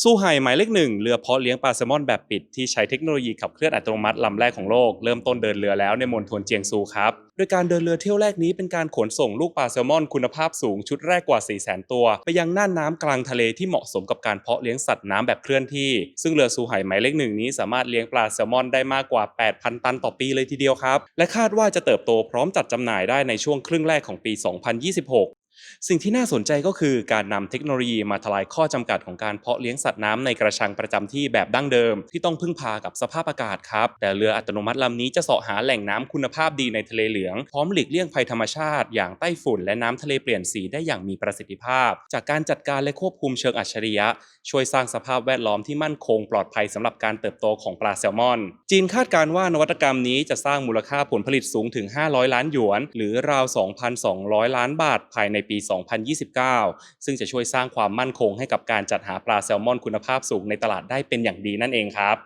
สู้ไห่หมายเลขหนึ่งเรือเพาะเลี้ยงปลาแซลมอนแบบปิดที่ใช้เทคโนโลยีขับเคลื่อนอัตโนมัติลำแรกของโลก เริ่มต้นเดินเรือแล้วในมณฑลเจียงซูครับโดยการเดินเรือเที่ยวแรกนี้เป็นการขนส่งลูกปลาแซลมอนคุณภาพสูงชุดแรกกว่า 4 0 0 0 0 0 ตัว ไปยังน่านน้ำกลางทะเลที่เหมาะสมกับการเพาะเลี้ยงสัตว์น้ำแบบเคลื่อนที่ ซึ่งเรือซูไห่หมายเลขหนึ่งนี้สามารถเลี้ยงปลาแซลมอนได้มากกว่า 8,000 ตันต่อปีเลยทีเดียวครับและคาดว่าจะเติบโตพร้อมจัดจำหน่ายได้ในช่วงครึ่งแรกของปี 2026 สิ่งที่น่าสนใจก็คือการนำเทคโนโลยีมาทลายข้อจำกัดของการเพาะเลี้ยงสัตว์น้ำในกระชังประจำที่แบบดั้งเดิม ที่ต้องพึ่งพากับสภาพอากาศครับ แต่เรืออัตโนมัติลำนี้จะเสาะหาแหล่งน้ำคุณภาพดีในทะเลเหลือง พร้อมหลีกเลี่ยงภัยธรรมชาติ อย่างไต้ฝุ่นและน้ำทะเลเปลี่ยนสีได้อย่างมีประสิทธิภาพ จากการจัดการและควบคุมเชิงอัจฉริยะ ช่วยสร้างสภาพแวดล้อมที่มั่นคงปลอดภัยสำหรับการเติบโตของปลาแซลมอน จีนคาดการว่านวัตกรรมนี้จะสร้างมูลค่าผลผลิตสูงถึง 500 ล้านหยวน หรือราว 2,200 ล้านบาทภายในปปี 2029 ซึ่งจะช่วยสร้างความมั่นคงให้กับการจัดหาปลาแซลมอนคุณภาพสูงในตลาดได้เป็นอย่างดีนั่นเองครับ